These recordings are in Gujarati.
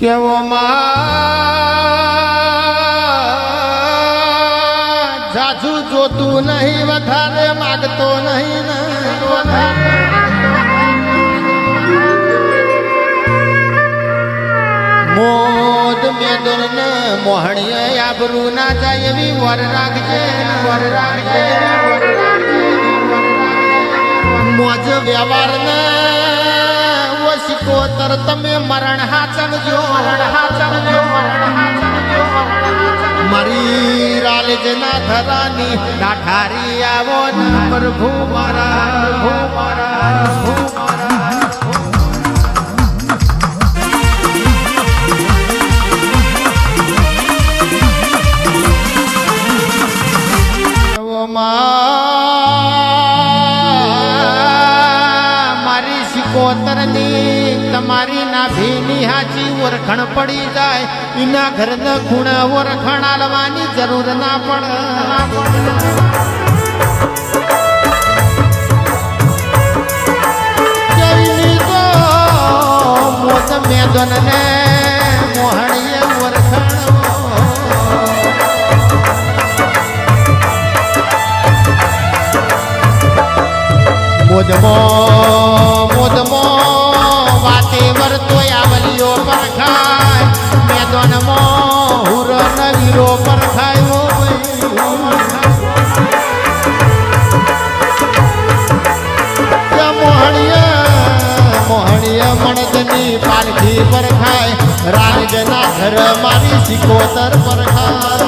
કેવો જાજુ જોતું નહીં વધારે માગતો નહીં મોદ મેદુર ને મોહણીએ આબરૂ ના જાય એવી વર રાખજે, વર રાખજે. મોજ વ્યવહાર ને શિકોતર તમે મરણ હાચવજો મરણ હાચવજો મરણ હાચવજો મારી રાલજના ધરાની ડાઠારી આવો ના પ્રભુ મારા પ્રભુ મારા પ્રભુ મારા સિકોતરની તમારી નાભીની હાચી ઓરખણ પડી જાય. એના ઘરના ખૂણે ઓરખણ આલવાની જરૂર ના પડે. મોત મેદન ને મોહણીએ ઓરખણ. મોદમો આવલિયો પરખાય મેદાનમો હુર નવીરો પરખાય ઓ મોહણીય મોહણીય મણદની પાલખી પરખાય રાજના ઘર મારી સિકોતર પરખાય એ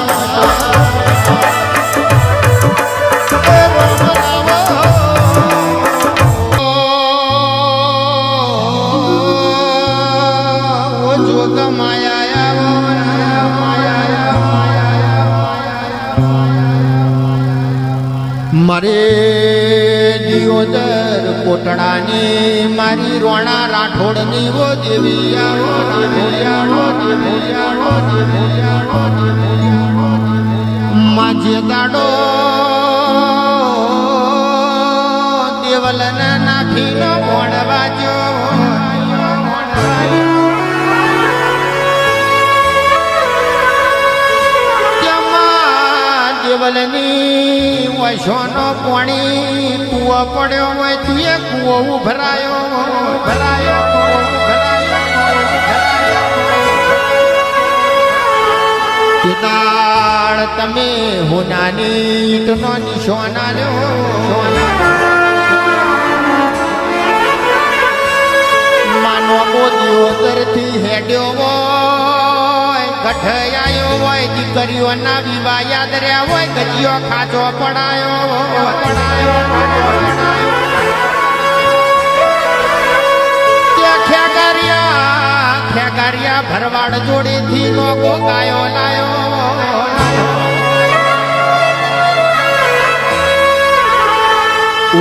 મારે દિયોદર કોટડાની મારી રોણા રાઠોડની વો દેવી આવો દેવી આવો દેવી આવો દેવી આવો દેવી માજે દાડો વશોનો પોણી કૂવો પડ્યો હોય તું એ ઉભરાયો ભરાયો કિનાળ તમે હોનાની ઈટનો લ્યો આલ્યો માનો મોદીઓદરથી હેડ્યો હોય ગઠયાયો હોય દીકરીઓના વિવાહ યાદ રહ્યા હોય ગજીઓ ખાજો પડાયો. ખેગારિયા ભરવાડ જોડેથી નો ગાયો લાયો.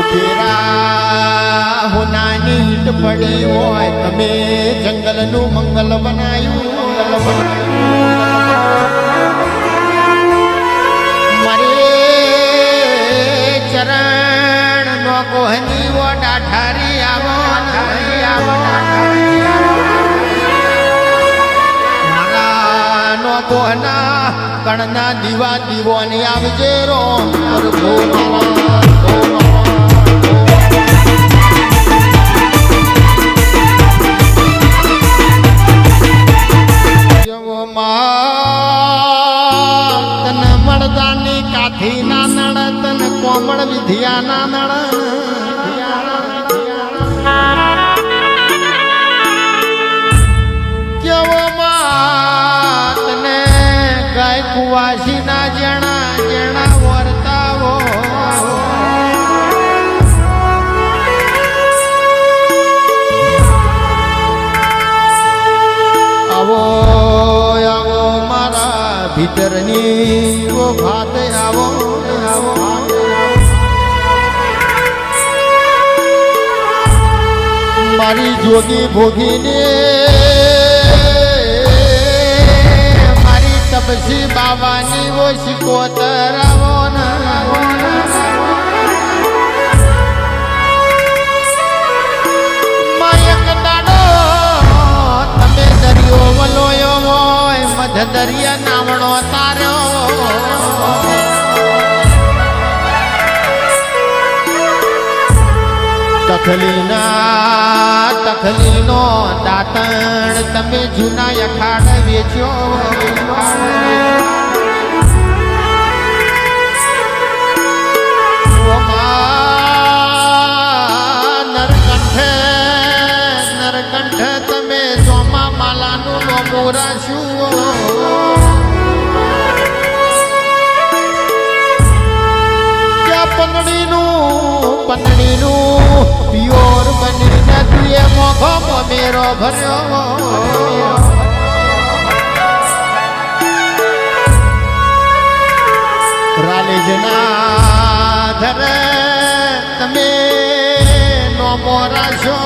ઉપેરા હોનાની ઈટ પડી હોય, તમે જંગલનું મંગલ બનાયું કોહની કણના દીવા દીવોની આવજે રો પ્રભુ કોમળ વિધિયા ના નળ કેવો માં તને ગાય કુવાસી ના જણા જણા વર્તાવો. આવો આવો મારા ભીતરની ઓ ભાત મારી જોગી ભોગીને મારી તપસી બાવાની ઓછી તમે દરિયો નામણો તાર્યો. તખલીના તખલીનો દાતણ તમે જૂના અખાડ વેચ્યો નરકંઠે નરકંઠ તમે સોમા માલાનું નો મોરા ત્યાં ભર્યો. રાલેજના ધરે તમે નો મોરા છો